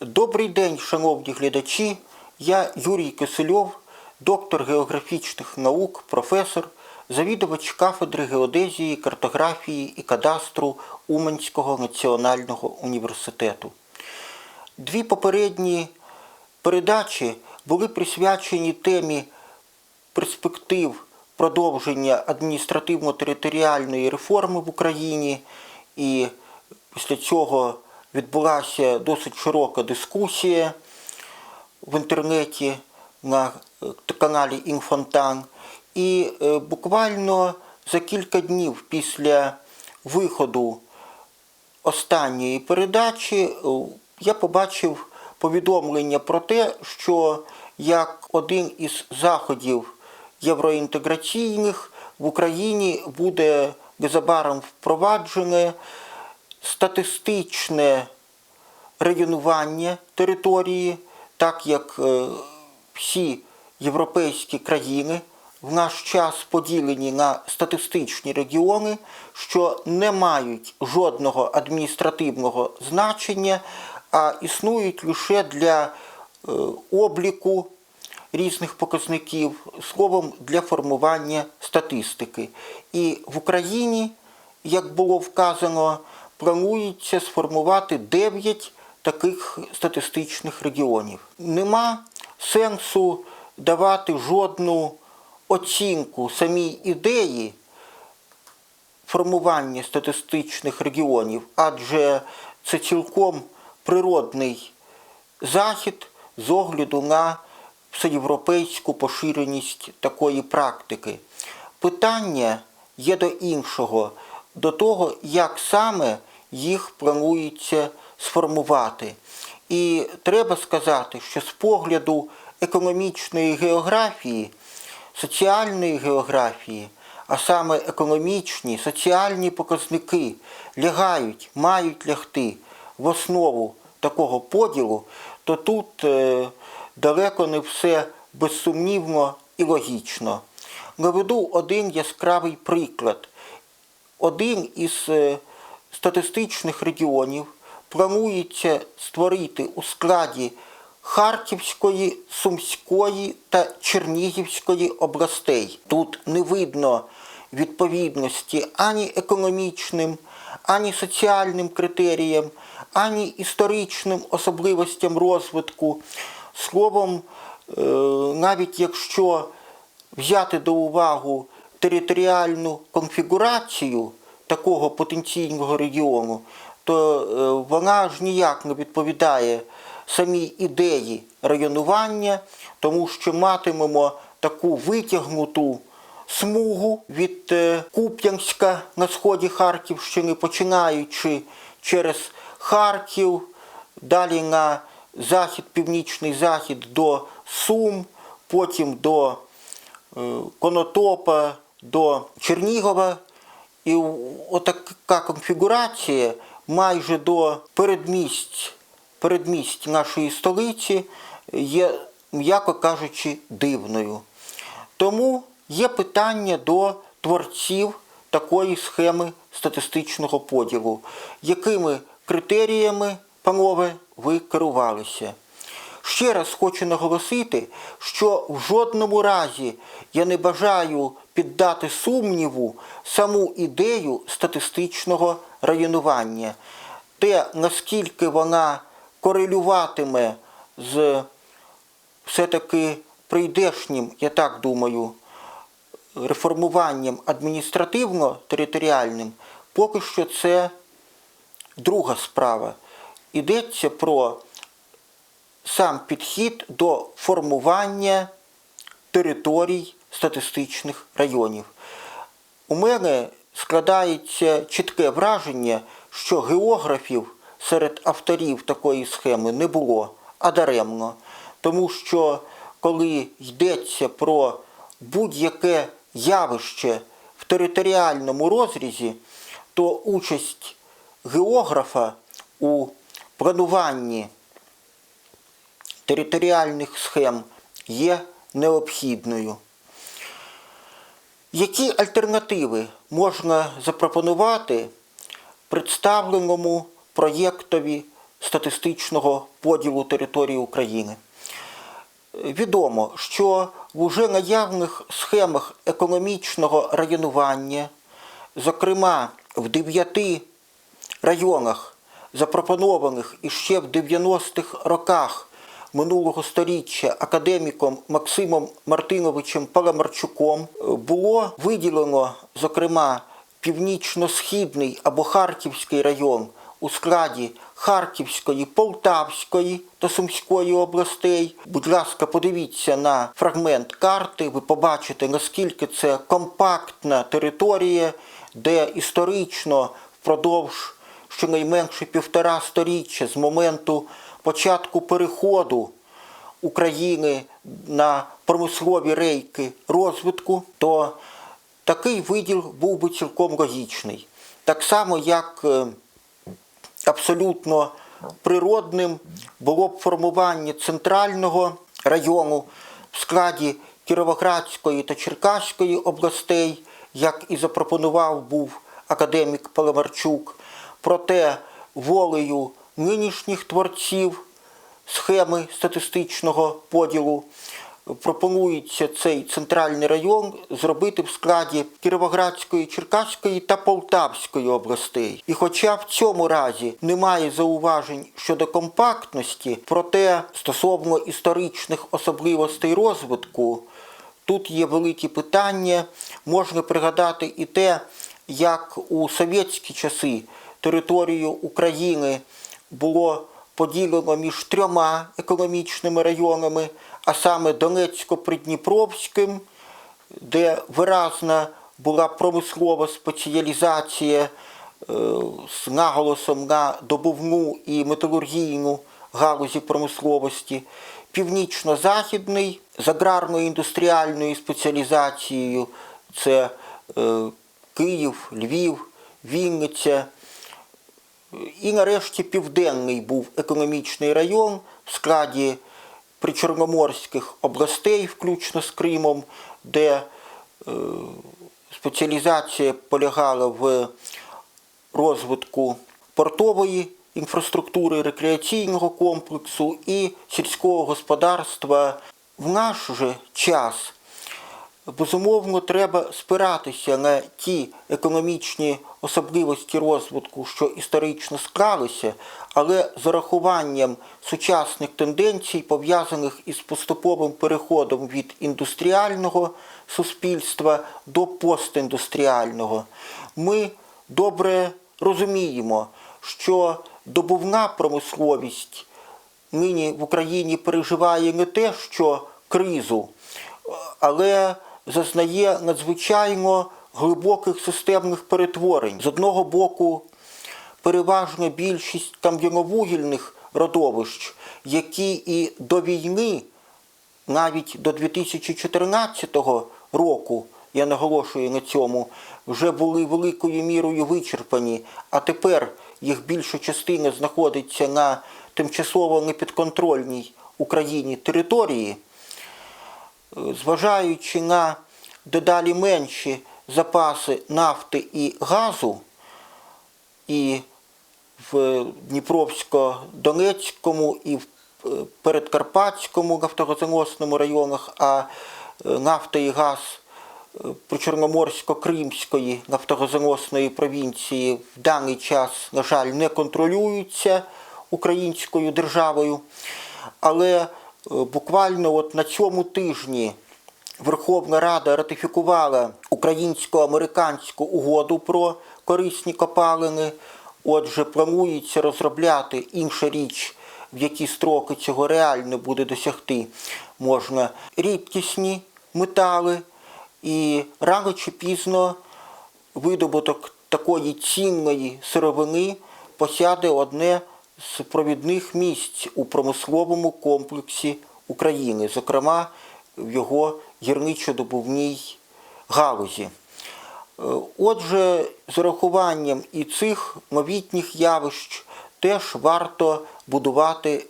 Добрий день, шановні глядачі. Я Юрій Кисельов, доктор географічних наук, професор, завідувач кафедри геодезії, картографії і кадастру Уманського національного університету. Дві попередні передачі були присвячені темі перспектив продовження адміністративно-територіальної реформи в Україні, і після цього відбулася досить широка дискусія в інтернеті на е, каналі Інфонтан. І е, буквально за кілька днів після виходу останньої передачі е, я побачив повідомлення про те, що як один із заходів євроінтеграційних в Україні буде незабаром впроваджене статистичне районування території, так як е, всі європейські країни в наш час поділені на статистичні регіони, що не мають жодного адміністративного значення, а існують лише для е, обліку різних показників, словом, для формування статистики. І в Україні, як було вказано, планується сформувати 9 таких статистичних регіонів. Нема сенсу давати жодну оцінку самій ідеї формування статистичних регіонів, адже це цілком природний захід з огляду на всеєвропейську поширеність такої практики. Питання є до іншого, до того, як саме їх планується сформувати. І треба сказати, що з погляду економічної географії, соціальної географії, а саме економічні, соціальні показники лягають, мають лягти в основу такого поділу, то тут е, далеко не все безсумнівно і логічно. Наведу один яскравий приклад. Один із е, статистичних регіонів планується створити у складі Харківської, Сумської та Чернігівської областей. Тут не видно відповідності ані економічним, ані соціальним критеріям, ані історичним особливостям розвитку. Словом, е, навіть якщо взяти до уваги територіальну конфігурацію такого потенційного регіону, то е, вона ж ніяк не відповідає самій ідеї районування, тому що матимемо таку витягнуту смугу від е, Куп'янська на сході Харківщини, починаючи через Харків, далі на захід, північний захід до Сум, потім до е, Конотопа, до Чернігова. І отака конфігурація майже до передмість, передмість нашої столиці є, м'яко кажучи, дивною. Тому є питання до творців такої схеми статистичного поділу, якими критеріями, панове, ви керувалися. Ще раз хочу наголосити, що в жодному разі я не бажаю піддати сумніву саму ідею статистичного районування. Те, наскільки вона корелюватиме з все-таки прийдешнім, я так думаю, реформуванням адміністративно-територіальним, поки що це друга справа. Йдеться про сам підхід до формування територій статистичних районів. У мене складається чітке враження, що географів серед авторів такої схеми не було, а даремно. Тому що коли йдеться про будь-яке явище в територіальному розрізі, то участь географа у плануванні територіальних схем є необхідною. Які альтернативи можна запропонувати представленому проєктові статистичного поділу території України. Відомо, що в уже наявних схемах економічного районування, зокрема в дев'яти районах, запропонованих іще в 90-х роках минулого століття академіком Максимом Мартиновичем Паламарчуком, було виділено, зокрема, північно-східний або Харківський район у складі Харківської, Полтавської та Сумської областей. Будь ласка, подивіться на фрагмент карти, ви побачите, наскільки це компактна територія, де історично впродовж щонайменше півтора сторіччя з моменту початку переходу України на промислові рейки розвитку, то такий виділ був би цілком логічний. Так само, як е, абсолютно природним було б формування центрального району в складі Кіровоградської та Черкаської областей, як і запропонував був академік Паламарчук. Проте волею нинішніх творців схеми статистичного поділу пропонується цей центральний район зробити в складі Кіровоградської, Черкаської та Полтавської областей. І хоча в цьому разі немає зауважень щодо компактності, проте стосовно історичних особливостей розвитку, тут є великі питання. Можна пригадати і те, як у совєтські часи територію України було поділено між трьома економічними районами, а саме Донецько-Придніпровським, де виразна була промислова спеціалізація е, з наголосом на добувну і металургійну галузі промисловості, північно-західний з аграрно-індустріальною спеціалізацією це е, Київ, Львів, Вінниця. І нарешті Південний був економічний район в складі причорноморських областей, включно з Кримом, де е, спеціалізація полягала в розвитку портової інфраструктури, рекреаційного комплексу і сільського господарства. В наш же час Безумовно, треба спиратися на ті економічні особливості розвитку, що історично склалися, але з урахуванням сучасних тенденцій, пов'язаних із поступовим переходом від індустріального суспільства до постіндустріального. Ми добре розуміємо, що добувна промисловість нині в Україні переживає не те, що кризу, але зазнає надзвичайно глибоких системних перетворень. З одного боку, переважно більшість кам'яновугільних родовищ, які і до війни, навіть до 2014 року, я наголошую на цьому, вже були великою мірою вичерпані, а тепер їх більша частина знаходиться на тимчасово непідконтрольній Україні території зважаючи на дедалі менші запаси нафти і газу, і в Дніпровсько-Донецькому, і в е, Передкарпатському нафтогазоносному районах, а е, нафта і газ е, Причорноморсько-Кримської нафтогазоносної провінції в даний час, на жаль, не контролюються українською державою. Але буквально от на цьому тижні Верховна Рада ратифікувала українсько-американську угоду про корисні копалини. Отже, планується розробляти інша річ, в які строки цього реально буде досягти. Можна рідкісні метали, і рано чи пізно видобуток такої цінної сировини посяде одне з місць у промисловому комплексі України, зокрема в його гірничо-добувній галузі. Е, Отже, з урахуванням і цих новітніх явищ теж варто будувати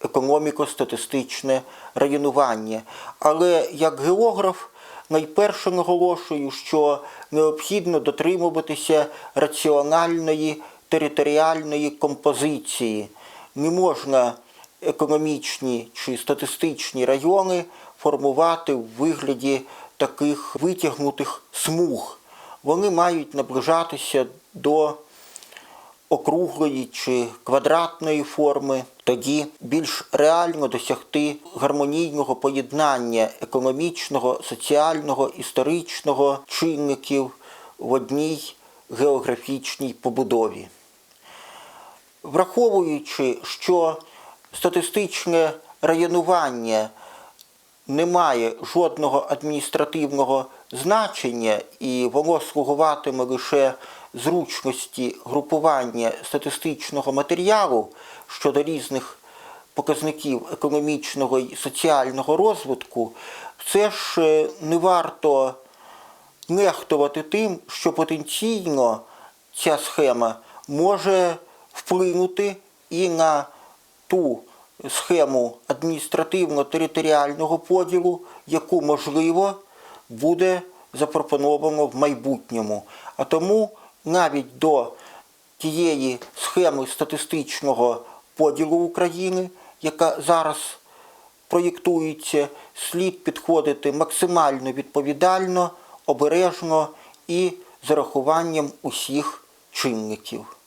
економіко-статистичне районування. Але як географ найперше наголошую, що необхідно дотримуватися раціональної територіальної композиції, не можна економічні чи статистичні райони формувати в вигляді таких витягнутих смуг. Вони мають наближатися до округлої чи квадратної форми, тоді більш реально досягти гармонійного поєднання економічного, соціального, історичного чинників в одній географічній побудові. Враховуючи, що статистичне районування не має жодного адміністративного значення і воно слугуватиме лише зручності групування статистичного матеріалу щодо різних показників економічного і соціального розвитку, це ж е, не варто нехтувати тим, що потенційно ця схема може вплинути і на ту схему адміністративно-територіального поділу, яку можливо буде запропоновано в майбутньому. А тому навіть до тієї схеми статистичного поділу України, яка зараз проєктується, слід підходити максимально відповідально, обережно і з урахуванням усіх чинників.